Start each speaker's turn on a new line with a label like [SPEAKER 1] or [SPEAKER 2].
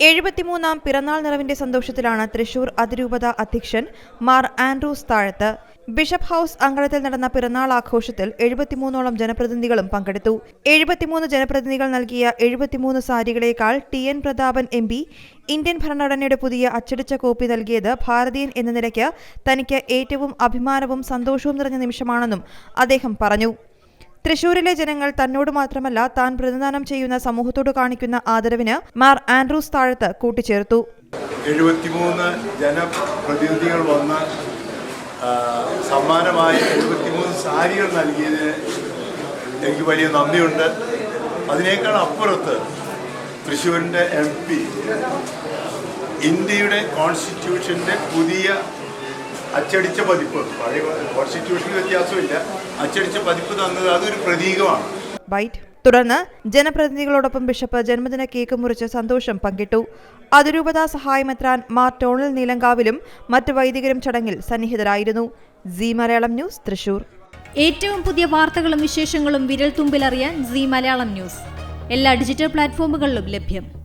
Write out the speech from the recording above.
[SPEAKER 1] എഴുപത്തിമൂന്നാം പിറന്നാൾ നിറവിന്റെ സന്തോഷത്തിലാണ് തൃശൂർ അതിരൂപത അധ്യക്ഷൻ Mar Andrews Thazhath. Bishop house അങ്കണത്തിൽ നടന്ന പിറന്നാൾ ആഘോഷത്തിൽ എഴുപത്തിമൂന്നോളം ജനപ്രതിനിധികളും പങ്കെടുത്തു. എഴുപത്തിമൂന്ന് ജനപ്രതിനിധികൾ നൽകിയ എഴുപത്തിമൂന്ന് സാരികളേക്കാൾ T N Prathapan M P Indian ഭരണഘടനയുടെ പുതിയ അച്ചടിച്ച കോപ്പി നൽകിയത് ഭാരതീയൻ എന്ന നിലയ്ക്ക് തനിക്ക് ഏറ്റവും അഭിമാനവും സന്തോഷവും നിറഞ്ഞ നിമിഷമാണെന്നും അദ്ദേഹം പറഞ്ഞു. തൃശൂരിലെ ജനങ്ങൾ തന്നോട് മാത്രമല്ല താൻ പ്രതിദാനം ചെയ്യുന്ന സമൂഹത്തോട് കാണിക്കുന്ന ആദരവിന് മാർ ആൻഡ്രൂസ് താഴത്ത് കൂട്ടിച്ചേർത്തു.
[SPEAKER 2] എഴുപത്തിമൂന്ന് ജനപ്രതിനിധികൾ വന്ന് സമ്മാനമായി എഴുപത്തിമൂന്ന് സാരികൾ നൽകിയതിന് എനിക്ക് വലിയ നന്ദിയുണ്ട്. അതിനേക്കാൾ അപ്പുറത്ത് തൃശ്ശൂരിന്റെ എം പി ഇന്ത്യയുടെ കോൺസ്റ്റിറ്റ്യൂഷന്റെ പുതിയ അച്ചടിച്ച പതിപ്പ്. പഴയ കോൺസ്റ്റിറ്റ്യൂഷനിൽ വ്യത്യാസമില്ല. അച്ചടിച്ച പതിപ്പ് തന്നത് അതൊരു പ്രതീകമാണ്.
[SPEAKER 1] ബൈറ്റ് തുടർന്ന് ജനപ്രതിനിധികളോടൊപ്പം ബിഷപ്പ് ജന്മദിന കേക്ക് മുറിച്ച് സന്തോഷം പങ്കിട്ടു. അതിരൂപതാ സഹായമെത്രാൻ മാർ ടോണൽ നീലങ്കാവിലും മറ്റ് വൈദികരും ചടങ്ങിൽ സന്നിഹിതരായിരുന്നു. C Malayalam news Thrissur.
[SPEAKER 3] ഏറ്റവും പുതിയ വാർത്തകളും വിശേഷങ്ങളും വിരൽ തുമ്പിലറിയാൻ സി മലയാളം ന്യൂസ്. എല്ലാ ഡിജിറ്റൽ പ്ലാറ്റ്ഫോമുകളിലും ലഭ്യം.